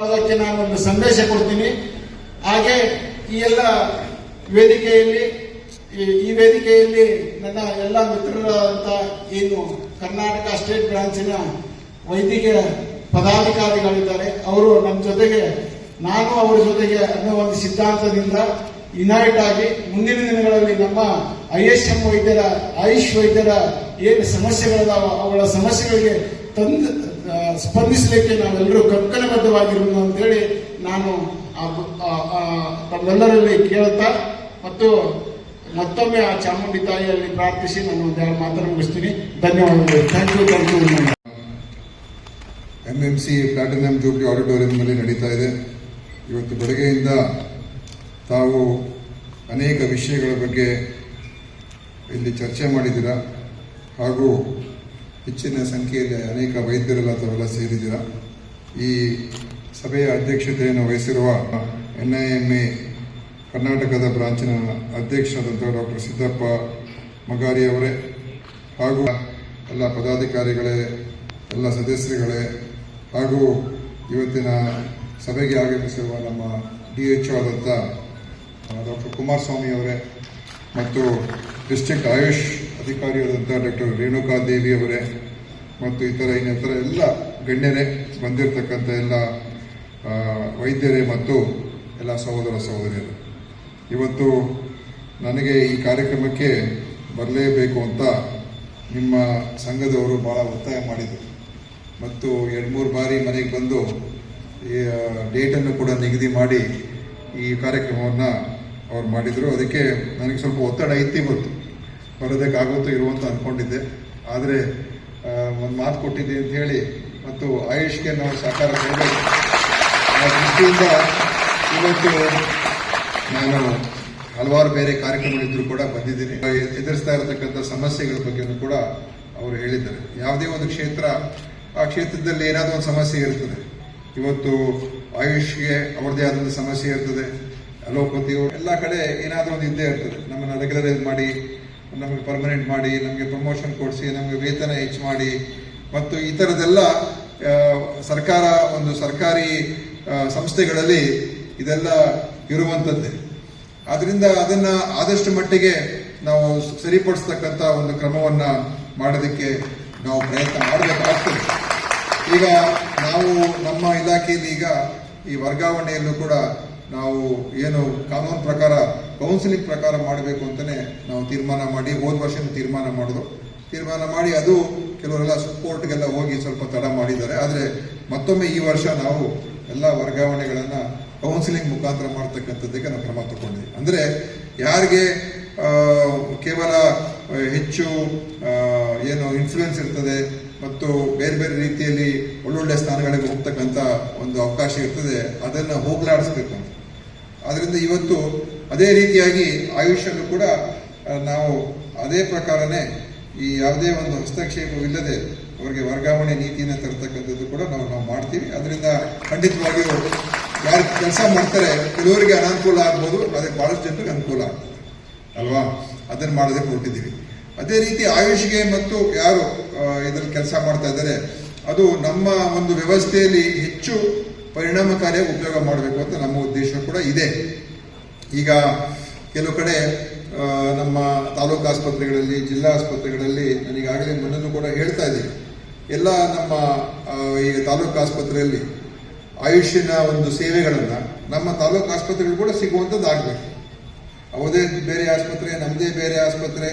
ಅದಕ್ಕೆ ನಾನು ಒಂದು ಸಂದೇಶ ಕೊಡ್ತೀನಿ. ಹಾಗೆ ಈ ಎಲ್ಲ ವೇದಿಕೆಯಲ್ಲಿ, ಈ- ವೇದಿಕೆಯಲ್ಲಿ ನನ್ನ ಎಲ್ಲ ಮಿತ್ರರಾದಂಥ ಏನು ಕರ್ನಾಟಕ ಸ್ಟೇಟ್ ಬ್ರಾಂಚಿನ ವೈದ್ಯಕೀಯ ಪದಾಧಿಕಾರಿಗಳಿದ್ದಾರೆ. ಅವರು ನಮ್ಮ ಜೊತೆಗೆ, ನಾನು ಅವರ ಜೊತೆಗೆ ಅನ್ನೋ ಒಂದು ಸಿದ್ಧಾಂತದಿಂದ ಯುನೈಟ್ ಆಗಿ ಮುಂದಿನ ದಿನಗಳಲ್ಲಿ ನಮ್ಮ ಐ ಎಸ್ ಎಂ ವೈದ್ಯರ, ಆಯುಷ್ ವೈದ್ಯರ ಏನು ಸಮಸ್ಯೆಗಳಿದಾವ ಅವುಗಳ ಸಮಸ್ಯೆಗಳಿಗೆ ತಂದು ಸ್ಪಂದಿಸಲಿಕ್ಕೆ ನಾವೆಲ್ಲರೂ ಕಂಕಣಬದ್ಧವಾಗಿರೋದು ಅಂತೇಳಿ ನಾನು ತಮ್ಮೆಲ್ಲರಲ್ಲಿ ಕೇಳ್ತಾ ಮತ್ತು ಮತ್ತೊಮ್ಮೆ ಆ ಚಾಮುಂಡಿ ತಾಯಿಯಲ್ಲಿ ಪ್ರಾರ್ಥಿಸಿ ನಾನು ಒಂದೆರಡು ಮಾತನ್ನು ಮುಗಿಸ್ತೀನಿ. ಧನ್ಯವಾದಗಳು. Thank you thank you M M C platinum jubilee ಆಡಿಟೋರಿಯಂನಲ್ಲಿ ನಡೀತಾ ಇದೆ. ಇವತ್ತು ಬೆಳಗ್ಗೆಯಿಂದ ತಾವು ಅನೇಕ ವಿಷಯಗಳ ಬಗ್ಗೆ ಇಲ್ಲಿ ಚರ್ಚೆ ಮಾಡಿದ್ದೀರಾ ಹಾಗೂ ಹೆಚ್ಚಿನ ಸಂಖ್ಯೆಯಲ್ಲಿ ಅನೇಕ ವೈದ್ಯರೆಲ್ಲ ತಾವೆಲ್ಲ ಸೇರಿದ್ದೀರ? ಈ ಸಭೆಯ ಅಧ್ಯಕ್ಷತೆಯನ್ನು ವಹಿಸಿರುವ ಎನ್ ಐ ಎಂ ಎ ಕರ್ನಾಟಕದ ಬ್ರಾಂಚಿನ ಅಧ್ಯಕ್ಷರಾದಂಥ ಡಾಕ್ಟರ್ ಸಿದ್ದಪ್ಪ ಮಗಾರಿ ಅವರೇ ಹಾಗೂ ಎಲ್ಲ ಪದಾಧಿಕಾರಿಗಳೇ, ಎಲ್ಲ ಸದಸ್ಯರುಗಳೇ ಹಾಗೂ ಇವತ್ತಿನ ಸಭೆಗೆ ಆಗಮಿಸಿರುವ ನಮ್ಮ ಡಿ ಎಚ್ ಆದಂಥ ಡಾಕ್ಟರ್ ಕುಮಾರಸ್ವಾಮಿ ಅವರೇ ಮತ್ತು ಡಿಸ್ಟ್ರಿಕ್ಟ್ ಆಯುಷ್ ಅಧಿಕಾರಿಯಾದಂಥ ಡಾಕ್ಟರ್ ರೇಣುಕಾ ದೇವಿ ಅವರೇ ಮತ್ತು ಇತರ ಇನ್ನಿತರ ಎಲ್ಲ ಗಣ್ಯರೇ ಬಂದಿರತಕ್ಕಂಥ ಎಲ್ಲ ವೈದ್ಯರೇ ಮತ್ತು ಎಲ್ಲ ಸಹೋದರ ಸಹೋದರಿಯರು. ಇವತ್ತು ನನಗೆ ಈ ಕಾರ್ಯಕ್ರಮಕ್ಕೆ ಬರಲೇಬೇಕು ಅಂತ ನಿಮ್ಮ ಸಂಘದವರು ಭಾಳ ಒತ್ತಾಯ ಮಾಡಿದರು. ಮತ್ತು ಎರಡು ಮೂರು ಬಾರಿ ಮನೆಗೆ ಬಂದು ಈ ಡೇಟನ್ನು ಕೂಡ ನಿಗದಿ ಮಾಡಿ ಈ ಕಾರ್ಯಕ್ರಮವನ್ನು ಅವ್ರು ಮಾಡಿದರು. ಅದಕ್ಕೆ ನನಗೆ ಸ್ವಲ್ಪ ಒತ್ತಡ ಇತ್ತು ಇವತ್ತು. ಬರೋದಕ್ಕಾಗುತ್ತೋ ಇರುವಂತ ಅಂದ್ಕೊಂಡಿದ್ದೆ ಆದರೆ ಒಂದು ಮಾತು ಕೊಟ್ಟಿದ್ದೆ ಅಂತ ಹೇಳಿ, ಮತ್ತು ಆಯುಷ್ಗೆ ನಾವು ಸಹಕಾರ ಕೊಡಬೇಕು. ದೃಷ್ಟಿಯಿಂದ ಇವತ್ತು ನಾನು ಹಲವಾರು ಬೇರೆ ಕಾರ್ಯಕ್ರಮಗಳಿದ್ರು ಕೂಡ ಬಂದಿದ್ದೀನಿ. ಎದುರಿಸ್ತಾ ಇರತಕ್ಕಂಥ ಸಮಸ್ಯೆಗಳ ಬಗ್ಗೆನೂ ಕೂಡ ಅವರು ಹೇಳಿದ್ದಾರೆ. ಯಾವುದೇ ಒಂದು ಕ್ಷೇತ್ರ, ಆ ಕ್ಷೇತ್ರದಲ್ಲಿ ಏನಾದರೂ ಒಂದು ಸಮಸ್ಯೆ ಇರ್ತದೆ. ಇವತ್ತು ಆಯುಷ್ಗೆ ಅವ್ರದ್ದೇ ಆದಂಥ ಸಮಸ್ಯೆ ಇರ್ತದೆ. ಅಲೋಪತಿ ಎಲ್ಲ ಕಡೆ ಏನಾದರೂ ಒಂದು ಇದ್ದೇ ಇರ್ತದೆ. ನಮ್ಮನ್ನು ರೆಗ್ಯುಲರೈಸ್ ಮಾಡಿ ನಮಗೆ ಪರ್ಮನೆಂಟ್ ಮಾಡಿ, ನಮಗೆ ಪ್ರಮೋಷನ್ ಕೊಡಿಸಿ, ನಮಗೆ ವೇತನ ಹೆಚ್ಚು ಮಾಡಿ. ಮತ್ತು ಈ ಥರದ್ದೆಲ್ಲ ಸರ್ಕಾರ, ಒಂದು ಸರ್ಕಾರಿ ಸಂಸ್ಥೆಗಳಲ್ಲಿ ಇದೆಲ್ಲ ಇರುವಂಥದ್ದೇ. ಆದ್ದರಿಂದ ಅದನ್ನು ಆದಷ್ಟು ಮಟ್ಟಿಗೆ ನಾವು ಸರಿಪಡಿಸ್ತಕ್ಕಂಥ ಒಂದು ಕ್ರಮವನ್ನು ಮಾಡೋದಕ್ಕೆ ನಾವು ಪ್ರಯತ್ನ ಮಾಡಬೇಕಾಗ್ತದೆ. ಈಗ ನಾವು ನಮ್ಮ ಇಲಾಖೆಯಲ್ಲಿ ಈಗ ಈ ವರ್ಗಾವಣೆಯಲ್ಲೂ ಕೂಡ ನಾವು ಏನು ಕಾನೂನು ಪ್ರಕಾರ ಕೌನ್ಸಿಲಿಂಗ್ ಪ್ರಕಾರ ಮಾಡಬೇಕು ಅಂತಲೇ ನಾವು ತೀರ್ಮಾನ ಮಾಡಿ, ಹೋದ ವರ್ಷ ತೀರ್ಮಾನ ಮಾಡಿದ್ರು ತೀರ್ಮಾನ ಮಾಡಿ ಅದು ಕೆಲವರೆಲ್ಲ ಕೋರ್ಟ್ಗೆಲ್ಲ ಹೋಗಿ ಸ್ವಲ್ಪ ತಡ ಮಾಡಿದ್ದಾರೆ. ಆದರೆ ಮತ್ತೊಮ್ಮೆ ಈ ವರ್ಷ ನಾವು ಎಲ್ಲ ವರ್ಗಾವಣೆಗಳನ್ನು ಕೌನ್ಸಿಲಿಂಗ್ ಮುಖಾಂತರ ಮಾಡ್ತಕ್ಕಂಥದ್ದಕ್ಕೆ ನಾವು ಕ್ರಮ ತಗೊಂಡಿದ್ದೀವಿ. ಅಂದರೆ ಯಾರಿಗೆ ಕೇವಲ ಹೆಚ್ಚು ಏನು ಇನ್ಫ್ಲೂಯೆನ್ಸ್ ಇರ್ತದೆ ಮತ್ತು ಬೇರೆ ಬೇರೆ ರೀತಿಯಲ್ಲಿ ಒಳ್ಳೊಳ್ಳೆ ಸ್ಥಾನಗಳಿಗೆ ಹೋಗ್ತಕ್ಕಂಥ ಒಂದು ಅವಕಾಶ ಇರ್ತದೆ, ಅದನ್ನು ಹೋಗ್ಲಾಡಿಸ್ಬೇಕು ಅಂತ. ಆದ್ರಿಂದ ಇವತ್ತು ಅದೇ ರೀತಿಯಾಗಿ ಆಯುಷ್ಯಲ್ಲೂ ಕೂಡ ನಾವು ಅದೇ ಪ್ರಕಾರನೇ ಈ ಯಾವುದೇ ಒಂದು ಹಸ್ತಕ್ಷೇಪವಿಲ್ಲದೆ ಅವರಿಗೆ ವರ್ಗಾವಣೆ ನೀತಿಯನ್ನು ತರತಕ್ಕಂಥದ್ದು ಕೂಡ ನಾವು ನಾವು ಮಾಡ್ತೀವಿ. ಅದರಿಂದ ಖಂಡಿತವಾಗಿಯೂ ಯಾರು ಕೆಲಸ ಮಾಡ್ತಾರೆ, ಕೆಲವರಿಗೆ ಅನಾನುಕೂಲ ಆಗ್ಬೋದು ಅದಕ್ಕೆ ಭಾಳಷ್ಟು ಜನರಿಗೆ ಅನುಕೂಲ ಆಗ್ತದೆ. ಅಲ್ವಾ? ಅದನ್ನು ಮಾಡೋದಕ್ಕೆ ಹೊರಟಿದ್ದೀವಿ. ಅದೇ ರೀತಿ ಆಯುಷ್ಗೆ ಮತ್ತು ಯಾರು ಇದರಲ್ಲಿ ಕೆಲಸ ಮಾಡ್ತಾ ಇದ್ದಾರೆ, ಅದು ನಮ್ಮ ಒಂದು ವ್ಯವಸ್ಥೆಯಲ್ಲಿ ಹೆಚ್ಚು ಪರಿಣಾಮಕಾರಿಯಾಗಿ ಉಪಯೋಗ ಮಾಡಬೇಕು ಅಂತ ನಮ್ಮ ಉದ್ದೇಶ ಕೂಡ ಇದೆ. ಈಗ ಕೆಲವು ಕಡೆ ನಮ್ಮ ತಾಲೂಕು ಆಸ್ಪತ್ರೆಗಳಲ್ಲಿ, ಜಿಲ್ಲಾ ಆಸ್ಪತ್ರೆಗಳಲ್ಲಿ ನನಗಾಗಲೇ ಮನನ್ನು ಕೂಡ ಹೇಳ್ತಾ ಇದ್ದೀನಿ ಎಲ್ಲ ನಮ್ಮ ಈ ತಾಲೂಕು ಆಸ್ಪತ್ರೆಯಲ್ಲಿ ಆಯುಷ್ಯನ ಒಂದು ಸೇವೆಗಳನ್ನು ನಮ್ಮ ತಾಲೂಕು ಆಸ್ಪತ್ರೆಗಳು ಕೂಡ ಸಿಗುವಂಥದ್ದು ಆಗಬೇಕು. ಅವದೇ ಬೇರೆ ಆಸ್ಪತ್ರೆ ನಮ್ಮದೇ ಬೇರೆ ಆಸ್ಪತ್ರೆ,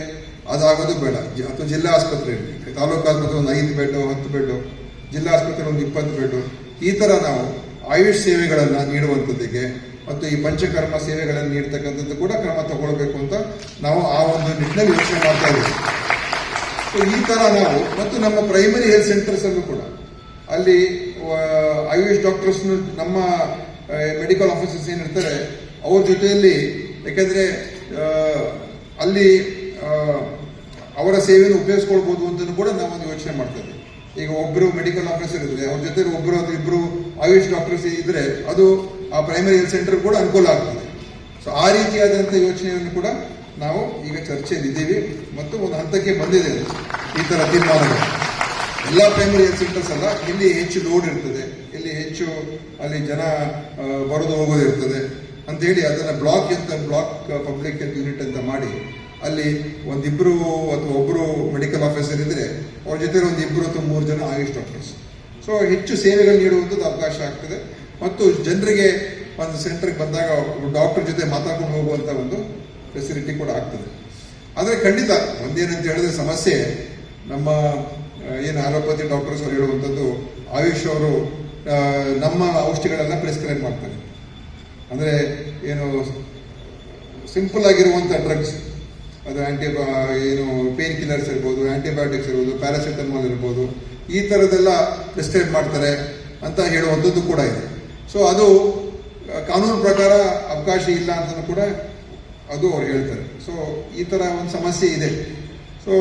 ಅದಾಗೋದು ಬೇಡ. ಅಥವಾ ಜಿಲ್ಲಾ ಆಸ್ಪತ್ರೆಯಲ್ಲಿ, ತಾಲೂಕು ಆಸ್ಪತ್ರೆ ಒಂದು ಐದು ಬೆಡ್ ಹತ್ತು ಬೆಡ್ ಜಿಲ್ಲಾ ಆಸ್ಪತ್ರೆ ಒಂದು ಇಪ್ಪತ್ತು ಬೆಡ್ ಈ ಥರ ನಾವು ಆಯುಷ್ ಸೇವೆಗಳನ್ನು ನೀಡುವಂಥದ್ದಕ್ಕೆ ಮತ್ತು ಈ ಪಂಚಕರ್ಮ ಸೇವೆಗಳನ್ನು ನೀಡ್ತಕ್ಕಂಥದ್ದು ಕೂಡ ಕ್ರಮ ತಗೊಳ್ಬೇಕು ಅಂತ ನಾವು ಆ ಒಂದು ನಿಟ್ಟಿನಲ್ಲಿ ಯೋಚನೆ ಮಾಡ್ತಾ ಇದ್ದೀವಿ. ಈ ತರ ನಾವು ಮತ್ತು ನಮ್ಮ ಪ್ರೈಮರಿ ಹೆಲ್ತ್ ಸೆಂಟರ್ಸ್ ಅಲ್ಲೂ ಕೂಡ. ಅಲ್ಲಿ ಆಯುಷ್ ಡಾಕ್ಟರ್ಸ್ ನಮ್ಮ ಮೆಡಿಕಲ್ ಆಫೀಸರ್ಸ್ ಏನಿರ್ತಾರೆ, ಅವ್ರ ಜೊತೆಯಲ್ಲಿ ಯಾಕಂದ್ರೆ ಅಲ್ಲಿ ಅವರ ಸೇವೆಯನ್ನು ಉಪಯೋಗಿಸ್ಕೊಳ್ಬಹುದು ಅಂತ ಕೂಡ ನಾವೊಂದು ಯೋಚನೆ ಮಾಡ್ತೇವೆ ಈಗ ಒಬ್ಬರು ಮೆಡಿಕಲ್ ಆಫೀಸರ್ ಇದ್ರೆ, ಅವ್ರ ಜೊತೆ ಒಬ್ಬರು ಅದು ಇಬ್ಬರು ಆಯುಷ್ ಡಾಕ್ಟರ್ಸ್ ಇದ್ರೆ, ಅದು ಆ ಪ್ರೈಮರಿ ಹೆಲ್ತ್ ಸೆಂಟರ್ ಕೂಡ ಅನುಕೂಲ ಆಗ್ತದೆ. ಸೊ ಆ ರೀತಿಯಾದಂಥ ಯೋಚನೆಯನ್ನು ಕೂಡ ನಾವು ಈಗ ಚರ್ಚೆಯಲ್ಲಿದ್ದೀವಿ ಮತ್ತು ಒಂದು ಹಂತಕ್ಕೆ ಬಂದಿದೆ ಈ ಥರ ತೀರ್ಮಾನಗಳು. ಎಲ್ಲ ಪ್ರೈಮರಿ ಹೆಲ್ತ್ ಸೆಂಟರ್ಸ್ ಅಲ್ಲ, ಇಲ್ಲಿ ಹೆಚ್ಚು ಲೋಡ್ ಇರ್ತದೆ. ಇಲ್ಲಿ ಹೆಚ್ಚು ಅಲ್ಲಿ ಜನ ಬರೋದು ಹೋಗೋದು ಇರ್ತದೆ. ಅಂತ ಹೇಳಿ ಅದನ್ನ ಬ್ಲಾಕ್ ಅಂತ ಬ್ಲಾಕ್ ಪಬ್ಲಿಕ್ ಹೆಲ್ತ್ ಯೂನಿಟ್ ಅಂತ ಮಾಡಿ, ಅಲ್ಲಿ ಒಂದಿಬ್ಬರು ಅಥವಾ ಒಬ್ಬರು ಮೆಡಿಕಲ್ ಆಫೀಸರ್ ಇದ್ರೆ, ಅವ್ರ ಜೊತೆ ಒಂದು ಇಬ್ಬರು ಅಥವಾ ಮೂರು ಜನ ಆಯುಷ್ ಡಾಕ್ಟರ್ಸ್ ಸೊ ಹೆಚ್ಚು ಸೇವೆಗಳು ನೀಡುವಂಥದ್ದು ಅವಕಾಶ ಆಗ್ತದೆ. ಮತ್ತು ಜನರಿಗೆ ಒಂದು ಸೆಂಟರ್ಗೆ ಬಂದಾಗ ಡಾಕ್ಟರ್ ಜೊತೆ ಮಾತಾಡ್ಕೊಂಡು ಹೋಗುವಂಥ ಒಂದು ಫೆಸಿಲಿಟಿ ಕೂಡ ಆಗ್ತದೆ. ಆದರೆ ಖಂಡಿತ ಒಂದೇನಂತ ಹೇಳಿದ್ರೆ ಸಮಸ್ಯೆ ನಮ್ಮ ಏನು ಆಲೋಪತಿ ಡಾಕ್ಟರ್ಸ್ ಅವರು ಹೇಳುವಂಥದ್ದು ಆಯುಷ್ ಅವರು ನಮ್ಮ ಔಷಧಿಗಳೆಲ್ಲ ಪ್ರಿಸ್ಕ್ರೈಬ್ ಮಾಡ್ತಾರೆ. ಅಂದರೆ ಏನು ಸಿಂಪಲ್ ಆಗಿರುವಂಥ ಡ್ರಗ್ಸ್ ಅದು ಆಂಟಿ ಏನು ಪೇನ್ ಕಿಲ್ಲರ್ಸ್ ಇರ್ಬೋದು ಆ್ಯಂಟಿಬಯೋಟಿಕ್ಸ್ ಇರ್ಬೋದು ಪ್ಯಾರಾಸಿಟಮಾಲ್ ಇರ್ಬೋದು, ಈ ಥರದ್ದೆಲ್ಲ ಪ್ರಿಸ್ಕ್ರೈಬ್ ಮಾಡ್ತಾರೆ ಅಂತ ಹೇಳುವಂಥದ್ದು ಕೂಡ ಇದೆ. ಸೊ ಅದು ಕಾನೂನು ಪ್ರಕಾರ ಅವಕಾಶ ಇಲ್ಲ ಅಂತ ಕೂಡ ಅದು ಅವ್ರು ಹೇಳ್ತಾರೆ. ಸೊ ಈ ಥರ ಒಂದು ಸಮಸ್ಯೆ ಇದೆ. ಸೊ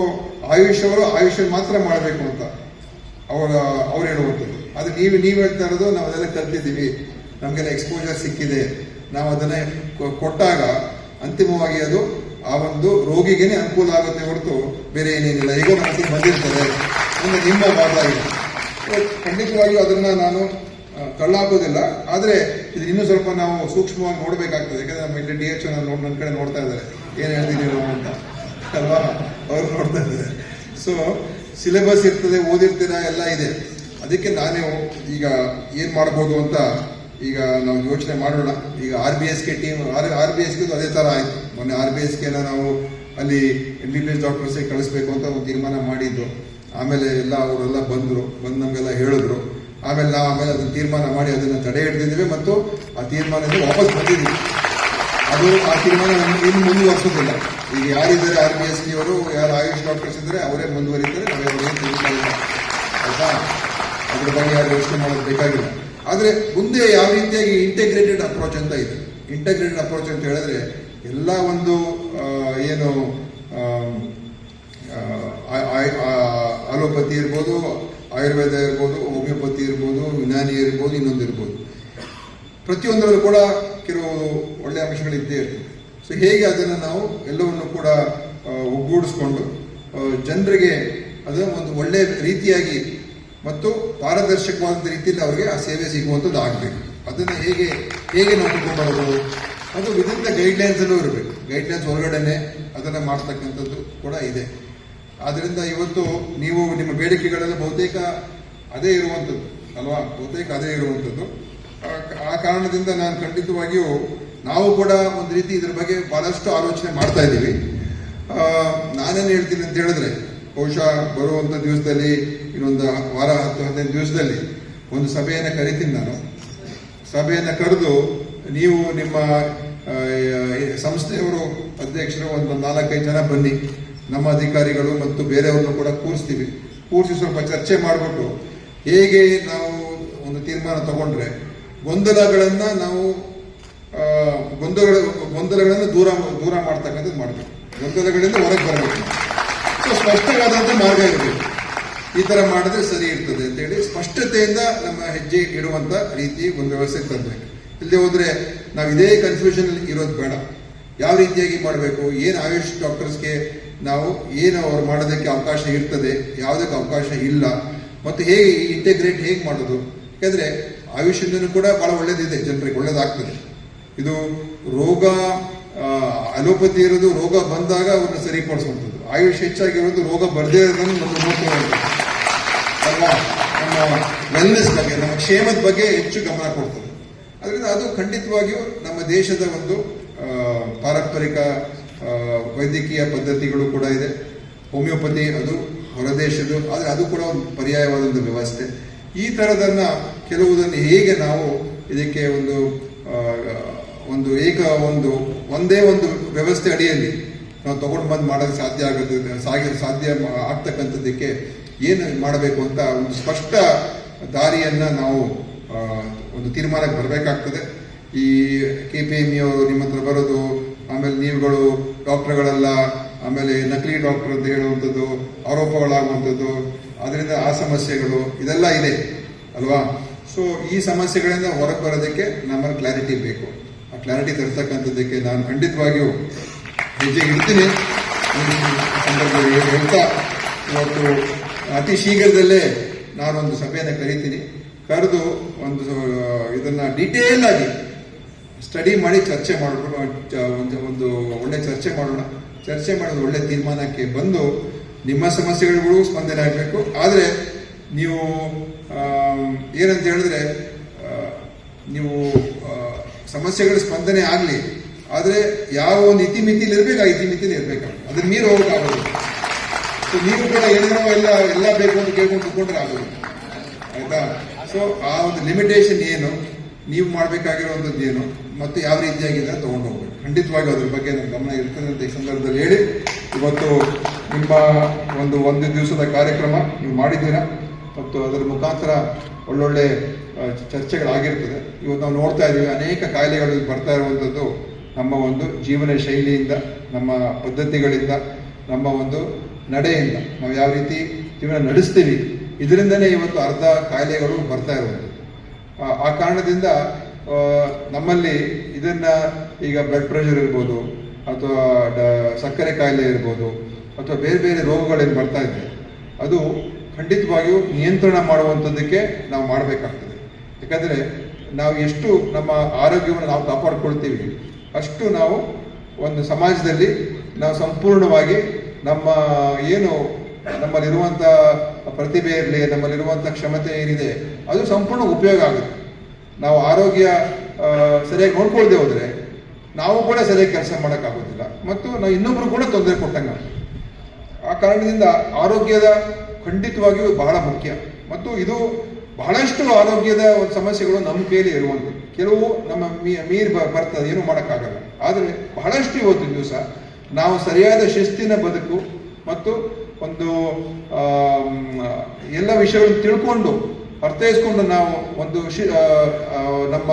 ಆಯುಷ್ ಅವರು ಆಯುಷ್ ಮಾತ್ರ ಮಾಡಬೇಕು ಅಂತ ಅವರ, ಅವ್ರು ಹೇಳುವಂಥದ್ದು. ಅದು ನೀವು ನೀವು ಹೇಳ್ತಾ ಇರೋದು ನಾವು ಅದೆಲ್ಲ ಕಲ್ತಿದ್ದೀವಿ. ನಮಗೆಲ್ಲ ಎಕ್ಸ್ಪೋಜರ್ ಸಿಕ್ಕಿದೆ. ನಾವು ಅದನ್ನೇ ಕೊಟ್ಟಾಗ ಅಂತಿಮವಾಗಿ ಅದು ಆ ಒಂದು ರೋಗಿಗೇನೆ ಅನುಕೂಲ ಆಗುತ್ತೆ ಹೊರತು ಬೇರೆ ಏನೇನಿಲ್ಲ. ಈಗ ಮನಸ್ಸಿಗೆ ಬಂದಿರ್ತದೆ. ನಿಮ್ಮ ವಾದ ಇದೆ. ಖಂಡಿತವಾಗಿಯೂ ಅದನ್ನ ನಾನು ತಳ್ಳಾಕೋದಿಲ್ಲ ಆದರೆ ಇದು ಇನ್ನೂ ಸ್ವಲ್ಪ ನಾವು ಸೂಕ್ಷ್ಮವಾಗಿ ನೋಡಬೇಕಾಗ್ತದೆ. ಯಾಕಂದ್ರೆ ನಮ್ಮ ಇಲ್ಲಿ ಡಿ ಎಚ್ ನೋಡಿ ನನ್ನ ಕಡೆ ನೋಡ್ತಾ ಇದ್ದಾರೆ. ಏನು ಹೇಳ್ತೀನಿ ಅಂತ. ಅಲ್ವಾ? ಅವ್ರು ನೋಡ್ತಾ ಇದ್ದಾರೆ. ಸೊ ಸಿಲೆಬಸ್ ಇರ್ತದೆ, ಓದಿರ್ತೀರಾ, ಎಲ್ಲ ಇದೆ. ಅದಕ್ಕೆ ನಾನೇ ಈಗ ಏನು ಮಾಡ್ಬೋದು ಅಂತ ಈಗ ನಾವು ಯೋಚನೆ ಮಾಡೋಣ. ಈಗ R B S K team R R B S K ಅದೇ ಥರ ಆಯಿತು. ಮೊನ್ನೆ ಆರ್ ಬಿ ಎಸ್ ಕೆನ ನಾವು ಅಲ್ಲಿ ಎಂ ಬಿ ಬಿ ಎಸ್ ಡಾಕ್ಟರ್ಸಿಗೆ ಕಳಿಸ್ಬೇಕು ಅಂತ ಒಂದು ತೀರ್ಮಾನ ಮಾಡಿದ್ದು. ಆಮೇಲೆ ಎಲ್ಲ ಅವರೆಲ್ಲ ಬಂದರು. ಬಂದು ನಮಗೆಲ್ಲ ಹೇಳಿದ್ರು. ಆಮೇಲೆ ನಾವು ಆಮೇಲೆ ಅದನ್ನು ತೀರ್ಮಾನ ಮಾಡಿ ಅದನ್ನು ತಡೆ ಹಿಡಿದಿದ್ದೀವಿ ಮತ್ತು ಆ ತೀರ್ಮಾನದಿಂದ ವಾಪಸ್ ಬಂದಿದ್ದೀವಿ. ಅದು ಆ ತೀರ್ಮಾನ ಇನ್ನು ಮುಂದುವರಿಸೋದಿಲ್ಲ. ಈಗ ಯಾರಿದ್ದಾರೆ ಆರ್ ಬಿ ಎಸ್ ಅವರು ಯಾರು ಆಯುಷ್ ಡಾಕ್ಟರ್ಸ್ ಇದ್ದಾರೆ, ಅವರೇ ಮುಂದುವರಿತಾರೆ, ನಾವೇ ಅವರೇ ತಿಳಿಸಿಲ್ಲ ಆಯ್ತಾ? ಅದ್ರ ಬಗ್ಗೆ ಯಾರು ಯೋಚನೆ ಮಾಡೋದು ಬೇಕಾಗಿಲ್ಲ. ಆದರೆ ಮುಂದೆ ಯಾವ ರೀತಿಯಾಗಿ ಇಂಟಿಗ್ರೇಟೆಡ್ ಅಪ್ರೋಚ್ ಅಂತ ಇದೆ. ಇಂಟಿಗ್ರೇಟೆಡ್ ಅಪ್ರೋಚ್ ಅಂತ ಹೇಳಿದ್ರೆ ಎಲ್ಲ ಒಂದು ಏನು ಅಲೋಪತಿ ಇರ್ಬೋದು ಆಯುರ್ವೇದ ಇರ್ಬೋದು, ಹೋಮಿಯೋಪತಿ ಇರ್ಬೋದು ಯುನಾನಿ ಇರ್ಬೋದು, ಇನ್ನೊಂದು ಇರ್ಬೋದು. ಪ್ರತಿಯೊಂದರಲ್ಲೂ ಕೂಡ ಕೆಲವು ಒಳ್ಳೆಯ ಅಂಶಗಳಿದ್ದೇ ಇರ್ತದೆ. ಸೊ ಹೇಗೆ ಅದನ್ನು ನಾವು ಎಲ್ಲವನ್ನು ಕೂಡ ಒಗ್ಗೂಡಿಸ್ಕೊಂಡು ಜನರಿಗೆ ಅದನ್ನು ಒಂದು ಒಳ್ಳೆಯ ರೀತಿಯಾಗಿ ಮತ್ತು ಪಾರದರ್ಶಕವಾದ ರೀತಿಯಲ್ಲಿ ಅವರಿಗೆ ಆ ಸೇವೆ ಸಿಗುವಂಥದ್ದು ಆಗಬೇಕು. ಅದನ್ನು ಹೇಗೆ ಹೇಗೆ ನಾವು ಅದು ವಿದಿನ್ ದ ಗೈಡ್ಲೈನ್ಸ್ ಅಲ್ಲೂ ಇರಬೇಕು. ಗೈಡ್ಲೈನ್ಸ್ ಹೊರಗಡೆನೆ ಅದನ್ನು ಮಾಡ್ತಕ್ಕಂಥದ್ದು ಕೂಡ ಇದೆ. ಆದ್ರಿಂದ ಇವತ್ತು ನೀವು ನಿಮ್ಮ ಬೇಡಿಕೆಗಳೆಲ್ಲ ಬಹುತೇಕ ಅದೇ ಇರುವಂಥದ್ದು, ಅಲ್ವಾ? ಬಹುತೇಕ ಅದೇ ಇರುವಂಥದ್ದು. ಆ- ಕಾರಣದಿಂದ ನಾನು ಖಂಡಿತವಾಗಿಯೂ ನಾವು ಕೂಡ ಒಂದು ರೀತಿ ಇದ್ರ ಬಗ್ಗೆ ಬಹಳಷ್ಟು ಆಲೋಚನೆ ಮಾಡ್ತಾ ಇದ್ದೀವಿ. ನಾನೇನು ಹೇಳ್ತೀನಿ ಅಂತ ಹೇಳಿದ್ರೆ, ಬಹುಶಃ ಬರುವಂಥ ದಿವಸದಲ್ಲಿ, ಇನ್ನೊಂದು ವಾರ, ಹತ್ತು, ಹದಿನೈದು ದಿವಸದಲ್ಲಿ ಒಂದು ಸಭೆಯನ್ನು ಕರಿತೀನಿ ನಾನು. ಸಭೆಯನ್ನು ಕರೆದು ನೀವು ನಿಮ್ಮ ಸಂಸ್ಥೆಯವರು ಅಧ್ಯಕ್ಷರು ಒಂದು ನಾಲ್ಕೈದು ಜನ ಬನ್ನಿ. ನಮ್ಮ ಅಧಿಕಾರಿಗಳು ಮತ್ತು ಬೇರೆಯವರನ್ನು ಕೂಡ ಕೂರಿಸ್ತೀವಿ. ಕೂರಿಸಿ ಸ್ವಲ್ಪ ಚರ್ಚೆ ಮಾಡಿಬಿಟ್ಟು ಹೇಗೆ ನಾವು ಒಂದು ತೀರ್ಮಾನ ತಗೊಂಡ್ರೆ ಗೊಂದಲಗಳನ್ನು ನಾವು ಆ, ಗೊಂದಲ ಗೊಂದಲಗಳನ್ನು ದೂರ ದೂರ ಮಾಡ್ತಕ್ಕಂಥದ್ದು ಮಾಡಬೇಕು. ಗೊಂದಲಗಳಿಂದ ಹೊರಗೆ ಬರಬೇಕು. ಸೊ ಸ್ಪಷ್ಟವಾದಂಥ ಮಾರ್ಗ ಇರಬೇಕು ಈ ಥರ ಮಾಡಿದ್ರೆ ಸರಿ ಇರ್ತದೆ ಅಂತೇಳಿ ಸ್ಪಷ್ಟತೆಯಿಂದ ನಮ್ಮ ಹೆಜ್ಜೆ ಇಡುವಂಥ ರೀತಿ ಒಂದು ವ್ಯವಸ್ಥೆ ತರಬೇಕು ಇಲ್ಲದೆ ಹೋದರೆ ನಾವು ಇದೇ ಕನ್ಫ್ಯೂಷನ್ ಇರೋದು ಬೇಡ. ಯಾವ ರೀತಿಯಾಗಿ ಮಾಡಬೇಕು? ಏನು ಆಯುಷ್ ಡಾಕ್ಟರ್ಸ್ಗೆ ನಾವು ಏನು ಅವ್ರು ಮಾಡೋದಕ್ಕೆ ಅವಕಾಶ ಇರ್ತದೆ, ಯಾವುದಕ್ಕೆ ಅವಕಾಶ ಇಲ್ಲ, ಮತ್ತು ಹೇಗೆ ಇಂಟೆಗ್ರೇಟ್ ಹೇಗೆ ಮಾಡೋದು? ಯಾಕಂದರೆ ಆಯುಷ್ಯದೂ ಕೂಡ ಭಾಳ ಒಳ್ಳೆಯದಿದೆ ಜನರಿಗೆ ಒಳ್ಳೇದಾಗ್ತದೆ. ಇದು ರೋಗ ಅಲೋಪತಿ ಇರೋದು ರೋಗ ಬಂದಾಗ ಅವ್ರನ್ನ ಸರಿಪಡಿಸುವಂಥದ್ದು ಆಯುಷ್ ಹೆಚ್ಚಾಗಿರೋದು ರೋಗ ಬರದೇ ಇರೋದನ್ನು ನಮ್ಮ ನೋಡ್ಕೊಳ್ಳೋದು ಅಲ್ವಾ? ನಮ್ಮ ವೆಲ್ನೆಸ್ ಬಗ್ಗೆ, ನಮ್ಮ ಕ್ಷೇಮದ ಬಗ್ಗೆ ಹೆಚ್ಚು ಗಮನ ಕೊಡ್ತದೆ. ಅದರಿಂದ ಅದು ಖಂಡಿತವಾಗಿಯೂ ನಮ್ಮ ದೇಶದ ಒಂದು ಪಾರಂಪರಿಕ ವೈದ್ಯಕೀಯ ಪದ್ಧತಿಗಳು ಕೂಡ ಇದೆ. ಹೋಮಿಯೋಪತಿ ಅದು ಹೊರದೇಶದ್ದು, ಆದರೆ ಅದು ಕೂಡ ಒಂದು ಪರ್ಯಾಯವಾದ ಒಂದು ವ್ಯವಸ್ಥೆ. ಈ ಥರದನ್ನು ಕೆಲವುದನ್ನು ಹೇಗೆ ನಾವು ಇದಕ್ಕೆ ಒಂದು ಒಂದು ಏಕ ಒಂದು, ಒಂದೇ ಒಂದು ವ್ಯವಸ್ಥೆ ಅಡಿಯಲ್ಲಿ ನಾವು ತಗೊಂಡು ಬಂದು ಮಾಡೋದಕ್ಕೆ ಸಾಧ್ಯ ಆಗುತ್ತೆ ಸಾಗಿ, ಸಾಧ್ಯ ಆಗ್ತಕ್ಕಂಥದ್ದಕ್ಕೆ ಏನು ಮಾಡಬೇಕು ಅಂತ ಒಂದು ಸ್ಪಷ್ಟ ದಾರಿಯನ್ನು ನಾವು ಒಂದು ತೀರ್ಮಾನಕ್ಕೆ ಬರಬೇಕಾಗ್ತದೆ. ಈ ಕೆ ಪಿ ಎಂ ಇ ಅವರು ನಿಮ್ಮ ಹತ್ರ ಬರೋದು ಆಮೇಲೆ ನೀವುಗಳು ಡಾಕ್ಟರ್ಗಳೆಲ್ಲ, ಆಮೇಲೆ ನಕಲಿ ಡಾಕ್ಟರ್ ಅಂತ ಹೇಳುವಂಥದ್ದು, ಆರೋಪಗಳಾಗುವಂಥದ್ದು, ಅದರಿಂದ ಆ ಸಮಸ್ಯೆಗಳು, ಇದೆಲ್ಲ ಇದೆ, ಅಲ್ವಾ? ಸೊ ಈ ಸಮಸ್ಯೆಗಳಿಂದ ಹೊರಗೆ ಬರೋದಕ್ಕೆ ನಮ್ಮಲ್ಲಿ ಕ್ಲಾರಿಟಿ ಬೇಕು. ಆ ಕ್ಲಾರಿಟಿ ತರ್ತಕ್ಕಂಥದ್ದಕ್ಕೆ ನಾನು ಖಂಡಿತವಾಗಿಯೂ ಹೆಜ್ಜೆ ಇಡ್ತೀನಿ. ಸಂದರ್ಭದಲ್ಲಿ ಹೇಳ್ತಾ ಇವತ್ತು ಅತಿ ಶೀಘ್ರದಲ್ಲೇ ನಾನೊಂದು ಸಭೆಯನ್ನು ಕರಿತೀನಿ. ಕರೆದು ಒಂದು ಇದನ್ನ ಡೀಟೇಲ್ ಆಗಿ ಸ್ಟಡಿ ಮಾಡಿ ಚರ್ಚೆ ಮಾಡೋಣ ಒಂದು ಒಂದು ಒಳ್ಳೆ ಚರ್ಚೆ ಮಾಡೋಣ. ಚರ್ಚೆ ಮಾಡೋದು ಒಳ್ಳೆ ತೀರ್ಮಾನಕ್ಕೆ ಬಂದು ನಿಮ್ಮ ಸಮಸ್ಯೆಗಳಿಗೂ ಸ್ಪಂದನೆ ಆಗಬೇಕು. ಆದರೆ ನೀವು ಏನಂತ ಹೇಳಿದ್ರೆ ನೀವು ಸಮಸ್ಯೆಗಳು ಸ್ಪಂದನೆ ಆಗಲಿ, ಆದರೆ ಯಾವ ಒಂದು ಇತಿಮಿತಿಲಿ ಇರಬೇಕು, ಆ ಇತಿಮಿತಿಲಿ ಇರಬೇಕು ಅದನ್ನ ಮೀರಿ ಹೋಗೋಕ್ಕಾಗೋದು ಸೊ ನೀವು ಕೂಡ ಏನೇನೋ ಎಲ್ಲ ಎಲ್ಲ ಬೇಕು ಅಂತ ಕೇಳ್ಕೊಂಡು ಕೂತ್ಕೊಂಡ್ರೆ ಆಗೋದು ಆಯ್ತಾ? ಸೊ ಆ ಒಂದು ಲಿಮಿಟೇಷನ್ ಏನು? ನೀವು ಮಾಡಬೇಕಾಗಿರುವಂಥದ್ದು ಏನು? ಮತ್ತು ಯಾವ ರೀತಿಯಾಗಿದೆ ತೊಗೊಂಡು ಹೋಗ್ಬೇಕು. ಖಂಡಿತವಾಗಿ ಅದ್ರ ಬಗ್ಗೆ ನಮ್ಮ ಗಮನ ಇರ್ತದೆ ಅಂತ ಈ ಸಂದರ್ಭದಲ್ಲಿ ಹೇಳಿ. ಇವತ್ತು ನಿಮ್ಮ ಒಂದು ಒಂದು ದಿವಸದ ಕಾರ್ಯಕ್ರಮ ನೀವು ಮಾಡಿದ್ದೀರಾ? ಮತ್ತು ಅದರ ಮುಖಾಂತರ ಒಳ್ಳೊಳ್ಳೆ ಚರ್ಚೆಗಳಾಗಿರ್ತದೆ. ಇವತ್ತು ನಾವು ನೋಡ್ತಾ ಇದ್ದೀವಿ, ಅನೇಕ ಕಾಯಿಲೆಗಳು ಬರ್ತಾ ಇರುವಂಥದ್ದು ನಮ್ಮ ಒಂದು ಜೀವನ ಶೈಲಿಯಿಂದ, ನಮ್ಮ ಪದ್ಧತಿಗಳಿಂದ, ನಮ್ಮ ಒಂದು ನಡೆಯಿಂದ. ನಾವು ಯಾವ ರೀತಿ ಜೀವನ ನಡೆಸ್ತೀವಿ? ಇದರಿಂದನೇ ಇವತ್ತು ಅರ್ಧ ಕಾಯಿಲೆಗಳು ಬರ್ತಾ ಇರುವಂಥದ್ದು. ಆ- ಕಾರಣದಿಂದ ನಮ್ಮಲ್ಲಿ ಇದನ್ನ ಈಗ ಬ್ಲಡ್ ಪ್ರೆಷರ್ ಇರ್ಬೋದು, ಅಥವಾ ಡ- ಸಕ್ಕರೆ ಕಾಯಿಲೆ ಇರ್ಬೋದು, ಅಥವಾ ಬೇರೆ ಬೇರೆ ರೋಗಗಳೇನು ಬರ್ತಾ ಇದೆ, ಅದು ಖಂಡಿತವಾಗಿಯೂ ನಿಯಂತ್ರಣ ಮಾಡುವಂಥದ್ದಕ್ಕೆ ನಾವು ಮಾಡಬೇಕಾಗ್ತದೆ. ಯಾಕಂದರೆ ನಾವು ಎಷ್ಟು ನಮ್ಮ ಆರೋಗ್ಯವನ್ನು ನಾವು ಕಾಪಾಡ್ಕೊಳ್ತೀವಿ, ಅಷ್ಟು ನಾವು ಒಂದು ಸಮಾಜದಲ್ಲಿ ನಾವು ಸಂಪೂರ್ಣವಾಗಿ ನಮ್ಮ, ಏನು ನಮ್ಮಲ್ಲಿರುವಂಥ ಪ್ರತಿಭೆ ಇರಲಿ ನಮ್ಮಲ್ಲಿರುವಂಥ ಕ್ಷಮತೆ ಏನಿದೆ, ಅದು ಸಂಪೂರ್ಣ ಉಪಯೋಗ ಆಗುತ್ತೆ. ನಾವು ಆರೋಗ್ಯ ಸರಿಯಾಗಿ ನೋಡ್ಕೊಳ್ದೆ ಹೋದರೆ ನಾವು ಕೂಡ ಸರಿಯಾಗಿ ಕೆಲಸ ಮಾಡೋಕ್ಕಾಗೋದಿಲ್ಲ. ಮತ್ತು ನಾವು ಇನ್ನೊಬ್ರು ಕೂಡ ತೊಂದರೆ ಕೊಟ್ಟಂಗ ಆ ಕಾರಣದಿಂದ ಆರೋಗ್ಯದ ಖಂಡಿತವಾಗಿಯೂ ಬಹಳ ಮುಖ್ಯ. ಮತ್ತು ಇದು ಬಹಳಷ್ಟು ಆರೋಗ್ಯದ ಒಂದು ಸಮಸ್ಯೆಗಳು ನಮ್ಮ ಕೈಯಲ್ಲಿ ಇರುವಂಥದ್ದು ಕೆಲವು ನಮ್ಮ ಮೀ- ಮೀರಿ ಬರ್ತದೆ, ಏನು ಮಾಡೋಕ್ಕಾಗಲ್ಲ. ಆದರೆ ಬಹಳಷ್ಟು ಇವತ್ತಿನ ದಿವಸ ನಾವು ಸರಿಯಾದ ಶಿಸ್ತಿನ ಬದುಕು ಮತ್ತು ಒಂದು ಎಲ್ಲ ವಿಷಯಗಳನ್ನು ತಿಳ್ಕೊಂಡು ಅರ್ಥೈಸ್ಕೊಂಡು ನಾವು ಒಂದು ನಮ್ಮ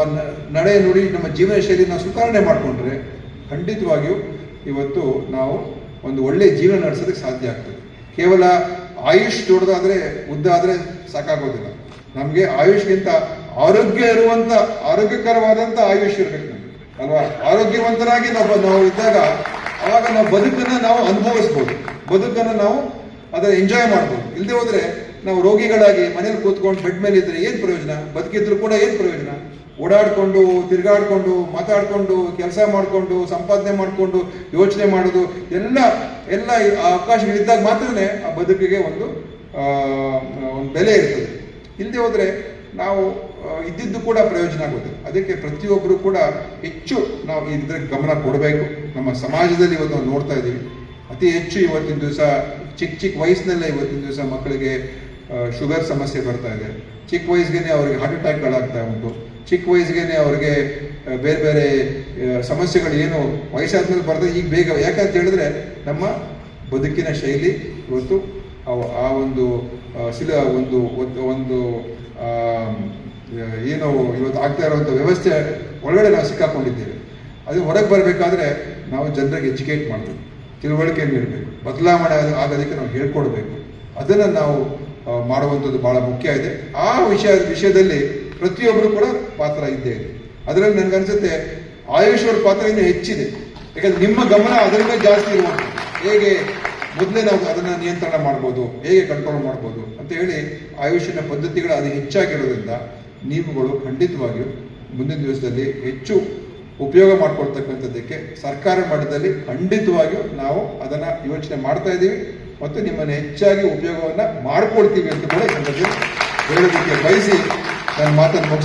ನಡೆ ನುಡಿ, ನಮ್ಮ ಜೀವನ ಶೈಲಿನ ಸುಧಾರಣೆ ಮಾಡಿಕೊಂಡ್ರೆ ಖಂಡಿತವಾಗಿಯೂ ಇವತ್ತು ನಾವು ಒಂದು ಒಳ್ಳೆಯ ಜೀವನ ನಡೆಸೋದಕ್ಕೆ ಸಾಧ್ಯ ಆಗ್ತದೆ. ಕೇವಲ ಆಯುಷ್ ದೊಡ್ಡದಾದರೆ ಉದ್ದ ಆದರೆ ಸಾಕಾಗೋದಿಲ್ಲ. ನಮಗೆ ಆಯುಷ್ಗಿಂತ ಆರೋಗ್ಯ ಇರುವಂಥ ಆರೋಗ್ಯಕರವಾದಂಥ ಆಯುಷ್ ಇರಬೇಕು ನಮಗೆ, ಅಲ್ವಾ? ಆರೋಗ್ಯವಂತರಾಗಿ ನಾವು ನಾವು ಇದ್ದಾಗ ಅವಾಗ ನಾವು ಬದುಕನ್ನು ನಾವು ಅನುಭವಿಸ್ಬೋದು. ಬದುಕನ್ನ ನಾವು ಅದರ ಎಂಜಾಯ್ ಮಾಡ್ಬೋದು. ಇಲ್ಲದೆ ಹೋದರೆ ನಾವು ರೋಗಿಗಳಾಗಿ ಮನೇಲಿ ಕೂತ್ಕೊಂಡು ಬೆಡ್ ಮೇಲೆ ಇದ್ರೆ ಏನು ಪ್ರಯೋಜನ? ಬದುಕಿದ್ರು ಕೂಡ ಏನು ಪ್ರಯೋಜನ? ಓಡಾಡ್ಕೊಂಡು, ತಿರುಗಾಡಿಕೊಂಡು, ಮಾತಾಡ್ಕೊಂಡು, ಕೆಲಸ ಮಾಡಿಕೊಂಡು, ಸಂಪಾದನೆ ಮಾಡಿಕೊಂಡು, ಯೋಚನೆ ಮಾಡೋದು, ಎಲ್ಲ ಎಲ್ಲ ಆ ಅವಕಾಶಗಳಿದ್ದಾಗ ಮಾತ್ರನೇ ಆ ಬದುಕಿಗೆ ಒಂದು ಒಂದು ಬೆಲೆ ಇರ್ತದೆ. ಇಲ್ಲದೆ ಹೋದರೆ ನಾವು ಇದ್ದಿದ್ದು ಕೂಡ ಪ್ರಯೋಜನ ಆಗುತ್ತೆ. ಅದಕ್ಕೆ ಪ್ರತಿಯೊಬ್ಬರು ಕೂಡ ಹೆಚ್ಚು ನಾವು ಇದ್ರ ಗಮನ ಕೊಡಬೇಕು. ನಮ್ಮ ಸಮಾಜದಲ್ಲಿ ಇವತ್ತು ನಾವು ನೋಡ್ತಾ ಇದ್ದೀವಿ. ಅತಿ ಹೆಚ್ಚು ಇವತ್ತಿನ ದಿವಸ ಚಿಕ್ಕ ಚಿಕ್ಕ ವಯಸ್ಸಿನಲ್ಲೇ ಇವತ್ತಿನ ದಿವಸ ಮಕ್ಕಳಿಗೆ ಶುಗರ್ ಸಮಸ್ಯೆ ಬರ್ತಾ ಇದೆ. ಚಿಕ್ಕ ವಯಸ್ಸಿಗೆ ಅವರಿಗೆ ಹಾರ್ಟ್ ಅಟ್ಯಾಕ್ಗಳಾಗ್ತಾ ಉಂಟು. ಚಿಕ್ಕ ವಯಸ್ಸಿಗೆ ಅವರಿಗೆ ಬೇರೆ ಬೇರೆ ಸಮಸ್ಯೆಗಳು ಏನು ವಯಸ್ಸಾದ್ಮೇಲೆ ಬರ್ತದೆ ಈಗ ಬೇಗ, ಯಾಕಂತ ಹೇಳಿದ್ರೆ ನಮ್ಮ ಬದುಕಿನ ಶೈಲಿ ಇವತ್ತು ಆ ಒಂದು ಶಿಲ ಒಂದು ಒಂದು- ಏನು ಇವತ್ತು ಆಗ್ತಾ ಇರುವಂಥ ವ್ಯವಸ್ಥೆ ಒಳಗಡೆ ನಾವು ಸಿಕ್ಕಾಕೊಂಡಿದ್ದೇವೆ. ಅದು ಹೊರಗೆ ಬರಬೇಕಾದ್ರೆ ನಾವು ಜನರಿಗೆ ಎಜುಕೇಟ್ ಮಾಡಬೇಕು. ತಿಳುವಳಿಕೆ ಇರಬೇಕು. ಬದಲಾವಣೆ ಆಗ- ಆಗೋದಕ್ಕೆ ನಾವು ಹೇಳ್ಕೊಡ್ಬೇಕು. ಅದನ್ನು ನಾವು ಮಾಡುವಂಥದ್ದು ಭಾಳ ಮುಖ್ಯ ಇದೆ. ಆ ವಿಷಯ, ವಿಷಯದಲ್ಲಿ ಪ್ರತಿಯೊಬ್ಬರು ಕೂಡ ಪಾತ್ರ ಇದ್ದೇ ಇದೆ. ಅದರಲ್ಲಿ ನನಗನ್ಸುತ್ತೆ ಅವ್ರ ಪಾತ್ರ ಇನ್ನೂ ಹೆಚ್ಚಿದೆ. ಯಾಕಂದ್ರೆ ನಿಮ್ಮ ಗಮನ ಅದರ ಮೇಲೆ ಜಾಸ್ತಿ ಇರುವಂಥದ್ದು. ಹೇಗೆ ಮೊದಲೇ ನಾವು ಅದನ್ನು ನಿಯಂತ್ರಣ ಮಾಡ್ಬೋದು, ಹೇಗೆ ಕಂಟ್ರೋಲ್ ಮಾಡ್ಬೋದು ಅಂತ ಹೇಳಿ ಆಯುಷಿನ ಪದ್ಧತಿಗಳು ಅದು ಹೆಚ್ಚಾಗಿರೋದ್ರಿಂದ ನೀವುಗಳು ಖಂಡಿತವಾಗಿಯೂ ಮುಂದಿನ ದಿವಸದಲ್ಲಿ ಹೆಚ್ಚು ಉಪಯೋಗ ಮಾಡ್ಕೊಳ್ತಕ್ಕಂಥದ್ದಕ್ಕೆ ಸರ್ಕಾರ ಮಟ್ಟದಲ್ಲಿ ಖಂಡಿತವಾಗಿಯೂ ನಾವು ಅದನ್ನ ಯೋಚನೆ ಮಾಡ್ತಾ ಇದ್ದೀವಿ ಮತ್ತು ನಿಮ್ಮನ್ನು ಹೆಚ್ಚಾಗಿ ಉಪಯೋಗವನ್ನ ಮಾಡ್ಕೊಳ್ತೀವಿ ಅಂತ ಕೂಡ ಹೇಳೋದಕ್ಕೆ ಬಯಸಿ ನನ್ನ ಮಾತನ್ನು